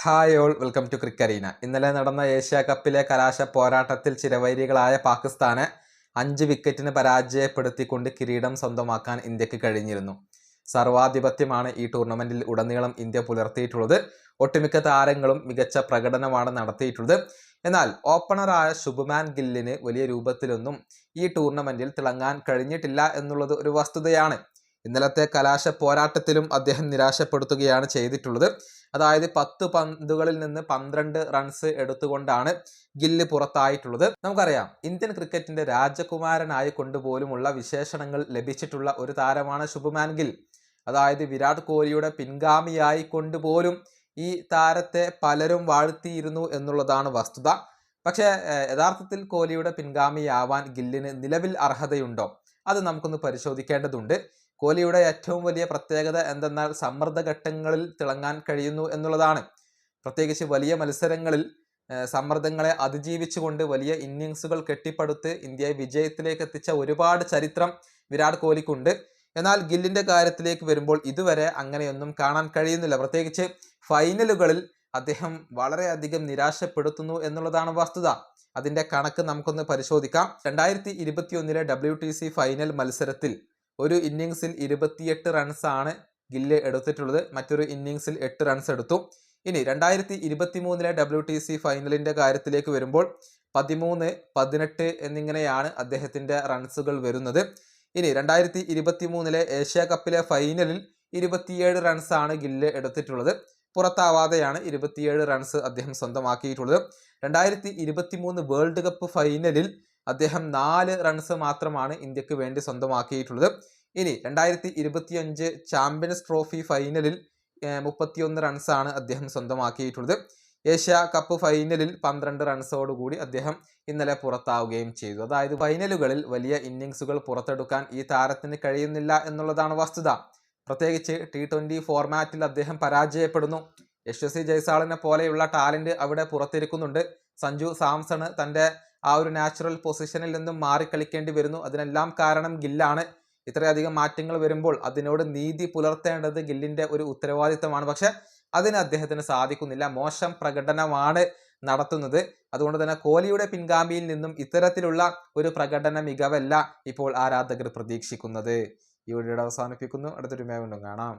Hi all welcome to Cricarena ഇന്നലെ നടന്ന Asia കപ്പിലെ കലാശ പോരാട്ടത്തിൽ ചിരവൈരികളായ പാകിസ്ഥാനെ അഞ്ച് വിക്കറ്റിന് പരാജയപ്പെടുത്തിക്കൊണ്ട് കിരീടം സ്വന്തമാക്കാൻ ഇന്ത്യയ്ക്ക് കഴിഞ്ഞിരുന്നു. സർവാധിപത്യമാണ് ഈ ടൂർണമെന്റിൽ ഉടനീളം ഇന്ത്യ പുലർത്തിയിട്ടുള്ളത്. ഒട്ടുമിക്ക താരങ്ങളും മികച്ച പ്രകടനമാണ് നടത്തിയിട്ടുള്ളത്. എന്നാൽ ഓപ്പണറായ ശുഭ്മാൻ ഗില്ലിന് വലിയ രൂപത്തിലൊന്നും ഈ ടൂർണമെന്റിൽ തിളങ്ങാൻ കഴിഞ്ഞിട്ടില്ല എന്നുള്ളത് ഒരു വസ്തുതയാണ്. ഇന്നലത്തെ കലാശ പോരാട്ടത്തിലും അദ്ദേഹം നിരാശപ്പെടുത്തുകയാണ് ചെയ്തിട്ടുള്ളത്. അതായത് പത്ത് പന്തുകളിൽ നിന്ന് പന്ത്രണ്ട് റൺസ് എടുത്തുകൊണ്ടാണ് ഗില്ല് പുറത്തായിട്ടുള്ളത്. നമുക്കറിയാം ഇന്ത്യൻ ക്രിക്കറ്റിന്റെ രാജകുമാരനായി കൊണ്ടുപോലുമുള്ള വിശേഷണങ്ങൾ ലഭിച്ചിട്ടുള്ള ഒരു താരമാണ് ശുഭമാൻ ഗിൽ. അതായത് വിരാട് കോഹ്ലിയുടെ പിൻഗാമിയായി കൊണ്ടുപോലും ഈ താരത്തെ പലരും വാഴ്ത്തിയിരുന്നു എന്നുള്ളതാണ് വസ്തുത. പക്ഷേ യഥാർത്ഥത്തിൽ കോഹ്ലിയുടെ പിൻഗാമിയാവാൻ ഗില്ലിന് നിലവിൽ അർഹതയുണ്ടോ? അത് നമുക്കൊന്ന് പരിശോധിക്കേണ്ടതുണ്ട്. കോഹ്ലിയുടെ ഏറ്റവും വലിയ പ്രത്യേകത എന്തെന്നാൽ സമ്മർദ്ദ ഘട്ടങ്ങളിൽ തിളങ്ങാൻ കഴിയുന്നു എന്നുള്ളതാണ്. പ്രത്യേകിച്ച് വലിയ മത്സരങ്ങളിൽ സമ്മർദ്ദങ്ങളെ അതിജീവിച്ചുകൊണ്ട് വലിയ ഇന്നിങ്സുകൾ കെട്ടിപ്പടുത്ത് ഇന്ത്യയെ വിജയത്തിലേക്ക് എത്തിച്ച ഒരുപാട് ചരിത്രം വിരാട് കോഹ്ലിക്കുണ്ട്. എന്നാൽ ഗില്ലിന്റെ കാര്യത്തിലേക്ക് വരുമ്പോൾ ഇതുവരെ അങ്ങനെയൊന്നും കാണാൻ കഴിയുന്നില്ല. പ്രത്യേകിച്ച് ഫൈനലുകളിൽ അദ്ദേഹം വളരെയധികം നിരാശപ്പെടുത്തുന്നു എന്നുള്ളതാണ് വസ്തുത. അതിന്റെ കണക്ക് നമുക്കൊന്ന് പരിശോധിക്കാം. രണ്ടായിരത്തി ഇരുപത്തി ഒന്നിലെ ഡബ്ല്യു ടി സി ഫൈനൽ മത്സരത്തിൽ ഒരു ഇന്നിങ്സിൽ ഇരുപത്തിയെട്ട് റൺസാണ് ഗില്ല് എടുത്തിട്ടുള്ളത്. മറ്റൊരു ഇന്നിങ്സിൽ എട്ട് റൺസ് എടുത്തു. ഇനി രണ്ടായിരത്തി ഇരുപത്തി മൂന്നിലെ ഡബ്ല്യു ടി സി ഫൈനലിന്റെ കാര്യത്തിലേക്ക് വരുമ്പോൾ പതിമൂന്ന് പതിനെട്ട് എന്നിങ്ങനെയാണ് അദ്ദേഹത്തിന്റെ റൺസുകൾ വരുന്നത്. ഇനി രണ്ടായിരത്തി ഇരുപത്തി മൂന്നിലെ ഏഷ്യ കപ്പിലെ ഫൈനലിൽ ഇരുപത്തിയേഴ് റൺസാണ് ഗില്ല് എടുത്തിട്ടുള്ളത്. പുറത്താവാതെയാണ് ഇരുപത്തിയേഴ് റൺസ് അദ്ദേഹം സ്വന്തമാക്കിയിട്ടുള്ളത്. രണ്ടായിരത്തി ഇരുപത്തി മൂന്ന് വേൾഡ് കപ്പ് ഫൈനലിൽ അദ്ദേഹം നാല് റൺസ് മാത്രമാണ് ഇന്ത്യയ്ക്ക് വേണ്ടി സ്വന്തമാക്കിയിട്ടുള്ളത്. ഇനി രണ്ടായിരത്തി ഇരുപത്തിയഞ്ച് ചാമ്പ്യൻസ് ട്രോഫി ഫൈനലിൽ മുപ്പത്തിയൊന്ന് റൺസാണ് അദ്ദേഹം സ്വന്തമാക്കിയിട്ടുള്ളത്. ഏഷ്യ കപ്പ് ഫൈനലിൽ പന്ത്രണ്ട് റൺസോടുകൂടി അദ്ദേഹം ഇന്നലെ പുറത്താവുകയും ചെയ്തു. അതായത് ഫൈനലുകളിൽ വലിയ ഇന്നിങ്സുകൾ പുറത്തെടുക്കാൻ ഈ താരത്തിന് കഴിയുന്നില്ല എന്നുള്ളതാണ് വസ്തുത. പ്രത്യേകിച്ച് ടി ട്വന്റി ഫോർമാറ്റിൽ അദ്ദേഹം പരാജയപ്പെടുന്നു. യശസ്വി ജയ്സാളിനെ പോലെയുള്ള ടാലന്റ് അവിടെ പുറത്തിരിക്കുന്നുണ്ട്. സഞ്ജു സാംസണ് തന്റെ ആ ഒരു നാച്ചുറൽ പൊസിഷനിൽ നിന്നും മാറി കളിക്കേണ്ടി വരുന്നു. അതിനെല്ലാം കാരണം ഗില്ലാണ്. ഇത്രയധികം മാറ്റങ്ങൾ വരുമ്പോൾ അതിനോട് നീതി പുലർത്തേണ്ടത് ഗില്ലിന്റെ ഒരു ഉത്തരവാദിത്തമാണ്. പക്ഷേ അതിന് അദ്ദേഹത്തിന് സാധിക്കുന്നില്ല. മോശം പ്രകടനമാണ് നടത്തുന്നത്. അതുകൊണ്ട് തന്നെ കോഹ്ലിയുടെ പിൻഗാമിയിൽ നിന്നും ഇത്തരത്തിലുള്ള ഒരു പ്രകടന മികവല്ല ഇപ്പോൾ ആരാധകർ പ്രതീക്ഷിക്കുന്നത്. ഈ വീഡിയോ അവസാനിപ്പിക്കുന്നു. അടുത്തൊരു മേ വീണ്ടും കാണാം.